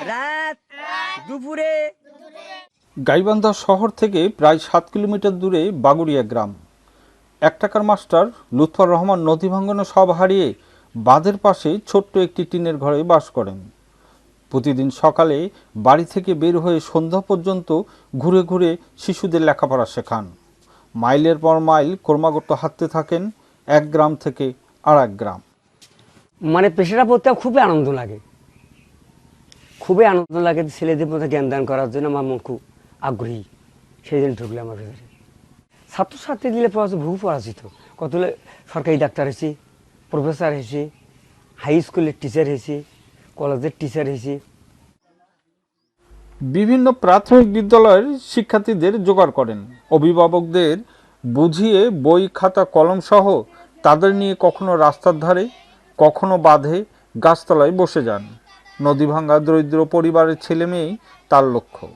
রাত। দুপুরে। গাইবান্ধা শহর থেকে প্রায় সাত কিলোমিটার দূরে বাগুড়িয়া গ্রাম। এক টাকার মাস্টার লুৎফর রহমান নদী ভাঙ্গনে সব হারিয়ে বাঁধের পাশে ছোট্ট একটি টিনের ঘরে বাস করেন। প্রতিদিন সকালে বাড়ি থেকে বের হয়ে সন্ধ্যা পর্যন্ত ঘুরে ঘুরে শিশুদের লেখাপড়া শেখান। মাইলের পর মাইল ক্রমাগত হাঁটতে থাকেন এক গ্রাম থেকে আর এক গ্রাম। মানে পেশাটা পড়তে খুবই আনন্দ লাগে। খুবই আনন্দ লাগে ছেলেদের মধ্যে জ্ঞান দান করার জন্য আমার মন খুব আগ্রহী। সেই জন্য ঢুকলে আমার ভেতরে ছাত্রছাত্রী দিলে পড়াশোনা বহু পড়াশিত কত সরকারি ডাক্তার হয়েছি, প্রফেসর হয়েছি হাই স্কুলের টিচার হয়েছি কলেজের টিচার হয়েছি। বিভিন্ন প্রাথমিক বিদ্যালয়ের শিক্ষার্থীদের জোগাড় করেন। অভিভাবকদের বুঝিয়ে বই, খাতা, কলম সহ তাদের নিয়ে কখনো রাস্তার ধারে, কখনো বাঁধে, গাছতলায় বসে যান। নদী ভাঙ্গা দরিদ্র পরিবারের ছেলে মেয়েই তার লক্ষ্য।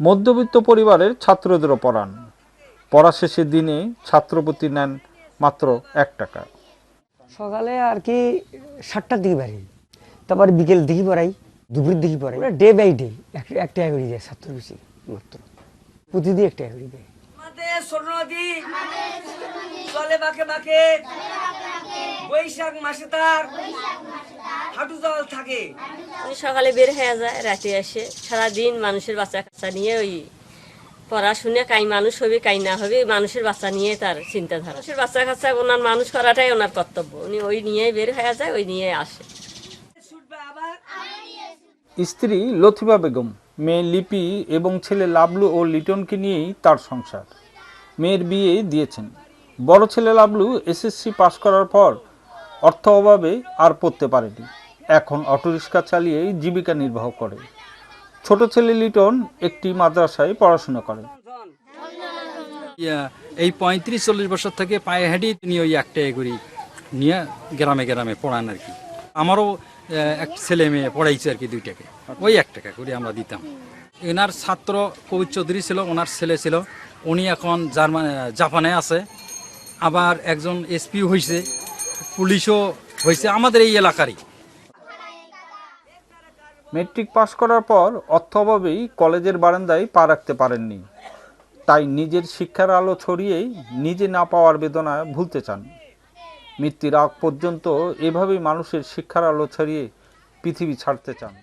মধ্যবিত্ত পরিবারের ছাত্রদেরও পড়ান পড়া শেষের দিনে ছাত্রপতি নেন মাত্র এক টাকা। সকালে আর কি সাতটার দিকে বাড়ি তারপর বিকেল দিকে পড়াই দুপুরের দিকে পড়াই। ডে বাই ডে এক টাকা করে যায় ছাত্র বেশি মাত্র। প্রতিদিন এক টাকা করে দেয়। আমাদের চলে বাঁকে বাঁকে। বৈশাখ মাসে তার হাঁটু জল থাকে। উনি সকালে বের হয়ে যায় রাতে আসে। সারাদিন মানুষের বাচ্চা কাচ্চা নিয়ে ওই পড়াশুনে কাই মানুষ হবে কাই না হবে মানুষের বাচ্চা নিয়ে তার চিন্তাধারা। মানুষের বাচ্চা কাচ্চা ওনার মানুষ করাটাই ওনার কর্তব্য। উনি ওই নিয়ে বের হয়ে যায় ওই নিয়ে আসে। স্ত্রী লথিবা বেগম মেয়ে লিপি এবং ছেলে লাবলু ও লিটনকে নিয়েই তার সংসার। মেয়ের বিয়ে দিয়েছেন। বড় ছেলে লাবলু এসএসসি পাশ করার পর অর্থ অভাবে আর পড়তে পারেনি। এখন অটোরিক্সা চালিয়েই জীবিকা নির্বাহ করে। ছোট ছেলে লিটন একটি মাদ্রাসায় পড়াশোনা করে। এই পঁয়ত্রিশ চল্লিশ বছর থেকে পায়ে হেঁটেই তিনি ওই একটা করি নিয়ে গ্রামে গ্রামে পড়ান আর কি। আমারও এক ছেলে মেয়ে পড়াইছে আর কি দুইটাকে। ওই এক টাকা করে আমরা দিতাম। এনার ছাত্র কবির চৌধুরী ছিল, ওনার ছেলে ছিল। উনি এখন জার্মান জাপানে আছে। আবার একজন এসপিও হয়েছে পুলিশও হয়েছে আমাদের এই এলাকারই। মেট্রিক পাশ করার পর অর্থ অভাবেই কলেজের বারান্দায় পা রাখতে পারেননি। তাই নিজের শিক্ষার আলো ছড়িয়েই নিজে না পাওয়ার বেদনা ভুলতে চান। মৃত্যুর আগ পর্যন্ত এভাবেই মানুষের শিক্ষার আলো ছড়িয়ে পৃথিবী ছাড়তে চান।